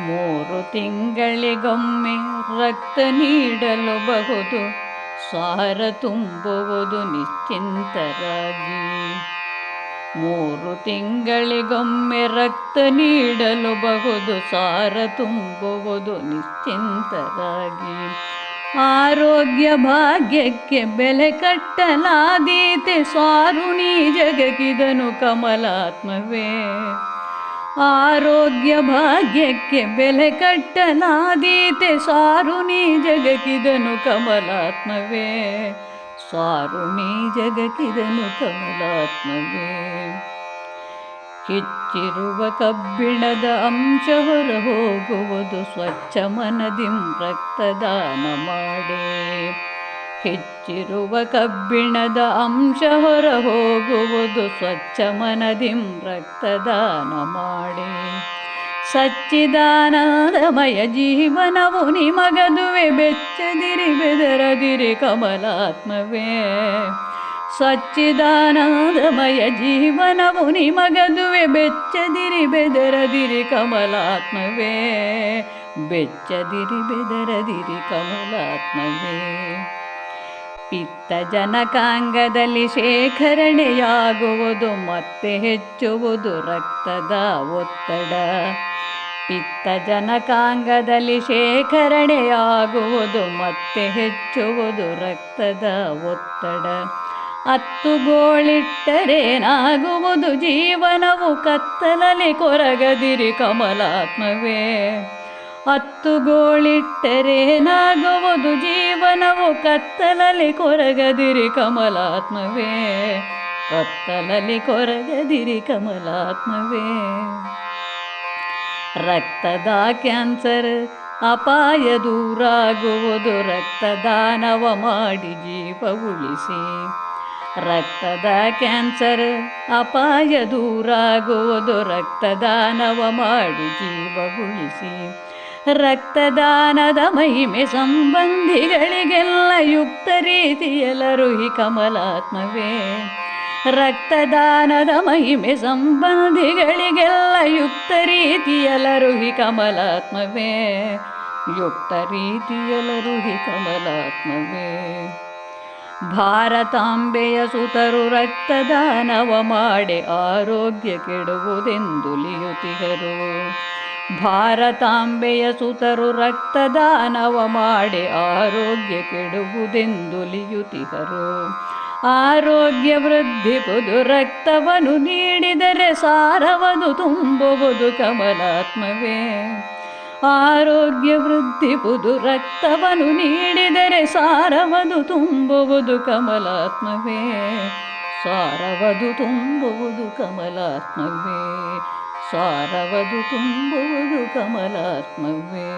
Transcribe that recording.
ಮೂರು ತಿಂಗಳಿಗೊಮ್ಮೆ ರಕ್ತ ನೀಡಲು ಬಹುದು. ಸಾರ ತುಂಬುವುದು ನಿಶ್ಚಿಂತರಾಗಿ. ಮೂರು ತಿಂಗಳಿಗೊಮ್ಮೆ ರಕ್ತ ನೀಡಲು ಬಹುದು. ಸಾರ ತುಂಬುವುದು ನಿಶ್ಚಿಂತರಾಗಿ. ಆರೋಗ್ಯ ಭಾಗ್ಯಕ್ಕೆ ಬೆಲೆ ಕಟ್ಟಲಾದೀತೆ ಸಾರುಣಿ ಜಗಗಿದನು ಕಮಲಾತ್ಮವೇ. ಆರೋಗ್ಯ ಭಾಗ್ಯಕ್ಕೆ ಬೆಲೆ ಕಟ್ಟಲಾದೀತೆ ಸಾರುಣಿ ಜಗಕಿದನು ಕಮಲಾತ್ಮವೇ. ಸಾರುಣಿ ಜಗಕಿದನು ಕಮಲಾತ್ಮವೇ. ಕಿಚ್ಚಿರುವ ಕಬ್ಬಿಣದ ಅಂಶ ಹೊರ ಹೋಗುವುದು ಸ್ವಚ್ಛ ಮನದಿಂ ರಕ್ತದಾನ ಮಾಡೆ. ಹೆಚ್ಚಿರುವ ಕಬ್ಬಿಣದ ಅಂಶ ಹೊರ ಹೋಗುವುದು ಸ್ವಚ್ಛ ಮನದಿಂ ರಕ್ತದಾನ ಮಾಡಿ. ಸಚ್ಚಿದಾನಂದಮಯ ಜೀವನವು ನಿಮಗದುವೆ ಬೆಚ್ಚದಿರಿ ಬೆದರದಿರಿ ಕಮಲಾತ್ಮವೇ. ಸಚ್ಚಿದಾನಂದಮಯ ಜೀವನವು ನಿಮಗದುವೆ ಬೆಚ್ಚದಿರಿ ಬೆದರದಿರಿ ಕಮಲಾತ್ಮವೇ. ಬೆಚ್ಚದಿರಿ ಬೆದರದಿರಿ ಕಮಲಾತ್ಮವೇ. ಪಿತ್ತ ಜನಕಾಂಗದಲ್ಲಿ ಶೇಖರಣೆಯಾಗುವುದು, ಮತ್ತೆ ಹೆಚ್ಚುವುದು ರಕ್ತದ ಒತ್ತಡ. ಪಿತ್ತ ಜನಕಾಂಗದಲ್ಲಿ ಶೇಖರಣೆಯಾಗುವುದು, ಮತ್ತೆ ಹೆಚ್ಚುವುದು ರಕ್ತದ ಒತ್ತಡ. ಅತ್ತುಗೋಳಿಟ್ಟರೇನಾಗುವುದು ಜೀವನವು ಕತ್ತಲಲ್ಲಿ ಕೊರಗದಿರಿ ಕಮಲಾತ್ಮವೇ. ಹತ್ತುಗೋಳಿಟ್ಟರೇನಾಗುವುದು ಜೀವನವು ಕತ್ತಲಲ್ಲಿ ಕೊರಗದಿರಿ ಕಮಲಾತ್ಮವೇ. ಕತ್ತಲಲ್ಲಿ ಕೊರಗದಿರಿ ಕಮಲಾತ್ಮವೇ. ರಕ್ತದ ಕ್ಯಾನ್ಸರ್ ಅಪಾಯ ದೂರಾಗುವುದು, ರಕ್ತದಾನವ ಮಾಡಿ ಜೀವ ಉಳಿಸಿ. ರಕ್ತದ ಕ್ಯಾನ್ಸರ್ ಅಪಾಯ ದೂರಾಗುವುದು, ರಕ್ತದಾನವ ಮಾಡಿ ಜೀವ ಉಳಿಸಿ. ರಕ್ತದಾನದ ಮಹಿಮೆ ಸಂಬಂಧಿಗಳಿಗೆಲ್ಲ ಯುಕ್ತ ರೀತಿಯೆಲ್ಲರೂ ಈ ಕಮಲಾತ್ಮವೇ. ರಕ್ತದಾನದ ಮಹಿಮೆ ಸಂಬಂಧಿಗಳಿಗೆಲ್ಲ ಯುಕ್ತ ರೀತಿಯಲ್ಲ ಹಿ ಕಮಲಾತ್ಮವೇ. ಯುಕ್ತ ರೀತಿಯಲ್ಲರು ಹಿ ಕಮಲಾತ್ಮವೇ. ಭಾರತಾಂಬೆಯ ಸುತರು ರಕ್ತದಾನವ ಮಾಡಿ ಆರೋಗ್ಯ ಕೆಡುವುದೆಂದುಲಿಯುತಿಗರು ಭಾರತಾಂಬೆಯ ಸುತರು ರಕ್ತದಾನವ ಮಾಡಿ ಆರೋಗ್ಯ ಕೆಡುವುದೆಂದುಲಿಯುತಿಗರು ಆರೋಗ್ಯ ವೃದ್ಧಿಪುದು ರಕ್ತವನು ನೀಡಿದರೆ ಸಾರವದು ತುಂಬುವುದು ಕಮಲಾತ್ಮವೇ. ಆರೋಗ್ಯ ವೃದ್ಧಿಪುದು ರಕ್ತವನು ನೀಡಿದರೆ ಸಾರವದು ತುಂಬುವುದು ಕಮಲಾತ್ಮವೇ. ಸಾರವದು ತುಂಬುವುದು ಕಮಲಾತ್ಮವೇ. ಸಾರವದು ತುಂಬುವುದು ಕಮಲಾತ್ಮವೇ